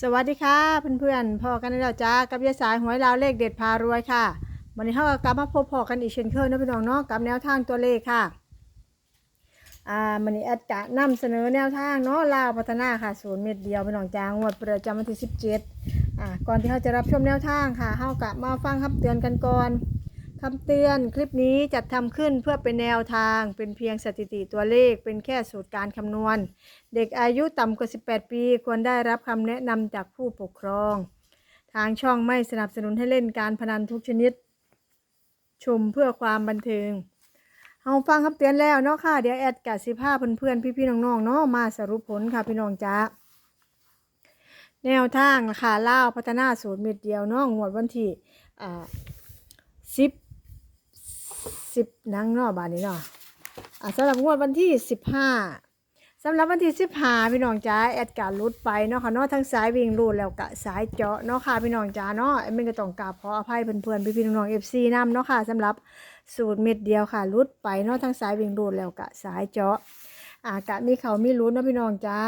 สวัสดีค่ะเพื่อนๆพอกันแล้วจ้ากับยายสายหวยลาวเลขเด็ดพารวยค่ะวันนี้เราก็กลับมาพบพอกันอีกเช่นเคยนะพี่น้องเนาะกับแนวทางตัวเลขค่ะอ่าวันนี้แอดจะนำเสนอแนวทางเนาะลาวพัฒนาค่ะศูนย์เม็ดเดียวพี่น้องจ้างวดประจำวันที่ 17อ่าก่อนที่เราจะรับชมแนวทางค่ะเรากะมาฟังคำเตือนกันก่อน คำเตือนคลิปนี้จัดทำขึ้นเพื่อเป็นแนวทางเป็นเพียงสถิติตัวเลข เป็นแค่สูตรการคำนวณ เด็กอายุต่ำกว่า 18 ปี ควรได้รับคำแนะนำจากผู้ปกครอง ทางช่องไม่สนับสนุนให้เล่นการพนันทุกชนิด ชมเพื่อความบันเทิงเอาฟังคำเตือนแล้วเนาะค่ะ เดี๋ยวแอดกับสิภาเพื่อนๆพี่ๆน้องๆเนาะมาสรุปผลค่ะพี่น้องจ้าแนวทางค่ะเล่าพัฒนาสูตรเม็ดเดียวเนาะงวดวันที่อ่าสิบ สิบนังเนาะบาทนี้เนาะอ่าสำหรับงวดวันที่สิบห้าสำหรับวันที่สิบห้าพี่น้องจ้าแอดการลุดไปเนาะค่ะเนาะทั้งสายวิ่งรูดแล้วก็สายเจาะเนาะค่ะพี่น้องจ้าเนาะแอดมินก็ต้องกราบขออภัยเพื่อนๆพี่ๆน้องๆเอฟซีนำเนาะค่ะสำหรับสูตรเม็ดเดียวค่ะลุดไปเนาะทั้งสายวิ่งรูดแล้วก็สายเจาะอ่ากะมีเขามีรุ้นเนาะพี่น้องจ้า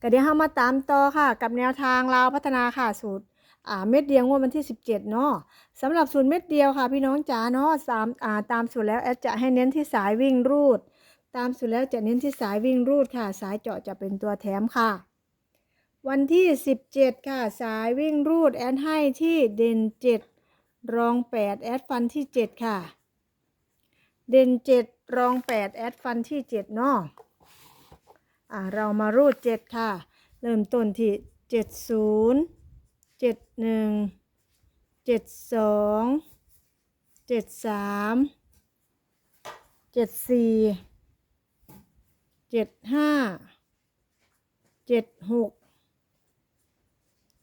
ก็เดี๋ยวเรามาตามต่อค่ะ กับแนวทางลาวพัฒนาค่ะสูตร อ่าเม็ดเดียวงวดวันที่ 17เนาะสำหรับสูตรเม็ดเดียวค่ะ พี่น้องจ๋าเนาะสามอ่าตามสูตรแล้วแอดจะให้เน้นที่สายวิ่งรูด ตามสุดแล้วจะเน้นที่สายวิ่งรูดค่ะ สายเจาะจะเป็นตัวแถมค่ะ วันที่ 17 ค่ะ สายวิ่งรูดแอดให้ที่เด่น 7 รอง 8 แอดฟันที่ 7 ค่ะ เด่น 7 รอง 8 แอดฟันที่ 7 เนาะอ่าเรามารูด 7 ค่ะ เริ่มต้นที่ 70 71 72 73 74เจ็ดห้าเจ็ดหก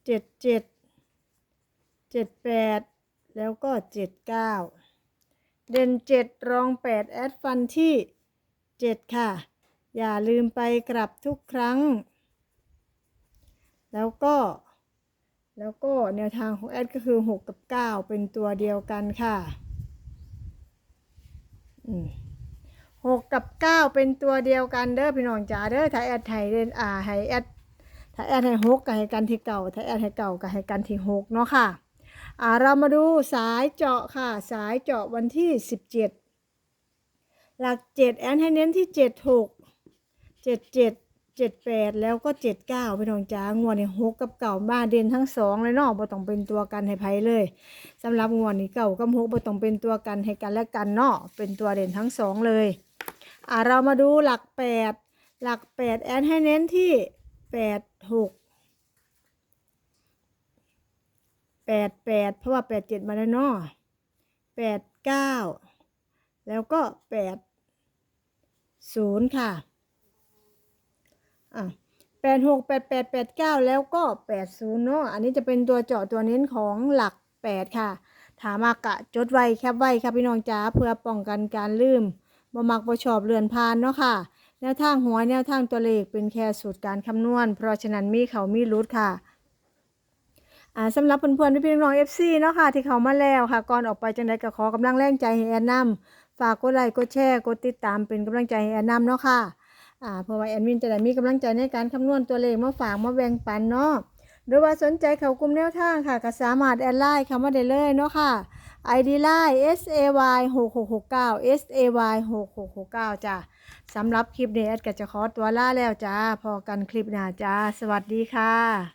เจ็ดเจ็ดเจ็ดแปดแล้วก็เจ็ดเก้าเด่นเจ็ดรองแปดแอดฟันที่เจ็ดค่ะ อย่าลืมไปกลับทุกครั้ง แล้วก็ แล้วก็แนวทางของแอดก็คือหกกับเก้าเป็นตัวเดียวกันค่ะหกกับเก้าเป็นตัวเดียวกันเด้อพี่น้องจ๋าเด้อถ้าแอดไห้เล่นอ่าให้แอดถ้าแอดให้หกก็ให้กันที่เก่าถ้าแอดให้เก่าก็ให้กันที่หกเนาะค่ะอ่าเรามาดูสายเจาะค่ะ สายเจาะวันที่สิบเจ็ดหลักเจ็ดแอดให้เน้นที่เจ็ดหก เจ็ดแปดแล้วก็เจ็ดเก้าพี่น้องจ๋างวดนี้หกกับเก่ามาเด่นทั้งสองเลยเนาะบ่ต้องเป็นตัวกันให้ไผเลยสำหรับงวดนี้เก่ากับหกบ่ต้องเป็นตัวกันให้กันและกันเนาะเป็นตัวเด่นทั้งสองเลยอ่าเรามาดูหลักแปดหลักแปดแอนให้เน้นที่แปดหกแปดแปดเพราะว่าแปดเจ็ดมาแล้วเนาะแปดเก้าแล้วก็แปดศูนย์ค่ะ อะแปดหกแปดแปดแปดเก้าแล้วก็แปดศูนย์เนาะอันนี้จะเป็นตัวเจาะตัวเน้นของหลักแปดค่ะ ถามากะจดไว้แคบไว้ค่ะพี่น้องจ๋าเพื่อป้องกันการลืมบ่มักบ่ชอบเรือนพานเนาะค่ะแนวทางหัวแนวทางตัวเลขเป็นแค่สูตรการคำนวณ เพราะฉะนั้นมีเขามีรุดค่ะอ่าสำหรับเพื่อนๆพี่ๆน้องๆ FC เนาะค่ะที่เขามาแล้วค่ะ ก่อนออกไปจังไดก็ขอกำลังแรงใจให้แอนนำฝากกดไลค์กดแชร์กดติดตามเป็นกำลังใจให้แอนนำเนาะค่ะ อ่าเพราะว่าแอนมินจะได้มีกำลังใจในการคำนวณตัวเลขมาฝากมาแบ่งปันเนาะหรือว่าสนใจเขากลุ่มแนวทางค่ะก็สามารถแอดไลน์เข้ามาได้เลยเนาะค่ะ ID ไลน์ S A Y 6669 S A Y 6669จ้ะสำหรับคลิปนี้แอดก็จะขอตัวลาแล้วจ้าพอกันคลิปหน้าจ้า สวัสดีค่ะ